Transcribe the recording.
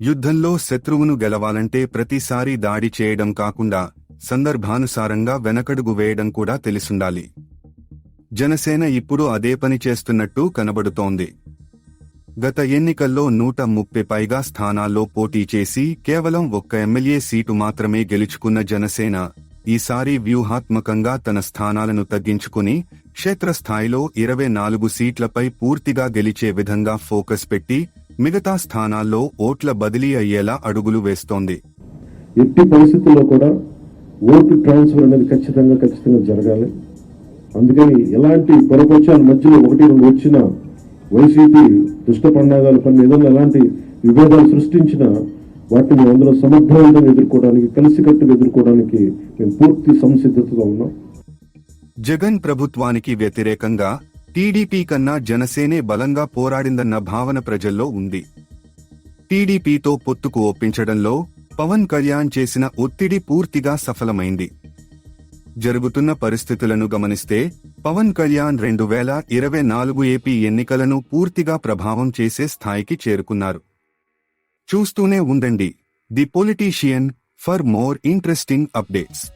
యుద్ధంలో శత్రువును గెలవాలంటే ప్రతిసారి దాడి చేయడం కాకుండా సందర్భానుసారంగా వెనకడుగు వేయడం కూడా తెలిసుండాలి. జనసేన ఇప్పుడు అదే పని చేస్తున్నట్టు కనబడుతోంది. గత ఎన్నికల్లో నూట ముప్పై పైగా స్థానాల్లో పోటీ చేసి కేవలం ఒక్క ఎమ్మెల్యే సీటు మాత్రమే గెలుచుకున్న జనసేన ఈసారి వ్యూహాత్మకంగా తన స్థానాలను తగ్గించుకుని క్షేత్రస్థాయిలో ఇరవై నాలుగు సీట్లపై పూర్తిగా గెలిచే విధంగా ఫోకస్ పెట్టి మిగతా స్థానాల్లో ఓట్ల బదిలీ అయ్యేలా అడుగులు వేస్తోంది. ఎట్టి పరిస్థితుల్లో కూడా ఓటు ట్రాన్స్ఫర్ అనేది ఖచ్చితంగా ఖచ్చితంగా జరగాలి. అందుకని ఎలాంటి పొరపక్షాల మధ్యలో ఒకటి రెండు వచ్చిన వైసీపీ దుష్ట పండాగాలు పని ఏదైనా ఎలాంటి విభేదాలు సృష్టించినా వాటిని అందరం సమర్థవంతంగా ఎదుర్కోవడానికి కలిసికట్టుగా ఎదుర్కోవడానికి మేము పూర్తి సంసిద్ధతతో ఉన్నాం. జగన్ ప్రభుత్వానికి వ్యతిరేకంగా టీడీపీ కన్నా జనసేనే బలంగా పోరాడిందన్న భావన ప్రజల్లో ఉంది. టీడీపీతో పొత్తుకు ఒప్పించడంలో పవన్ కళ్యాణ్ చేసిన ఒత్తిడి పూర్తిగా సఫలమైంది. జరుగుతున్న పరిస్థితులను గమనిస్తే పవన్ కళ్యాణ్ రెండు వేల ఇరవై నాలుగు ఏపీ ఎన్నికలను పూర్తిగా ప్రభావం చేసే స్థాయికి చేరుకున్నారు. చూస్తూనే ఉండండి. The politician for more interesting updates.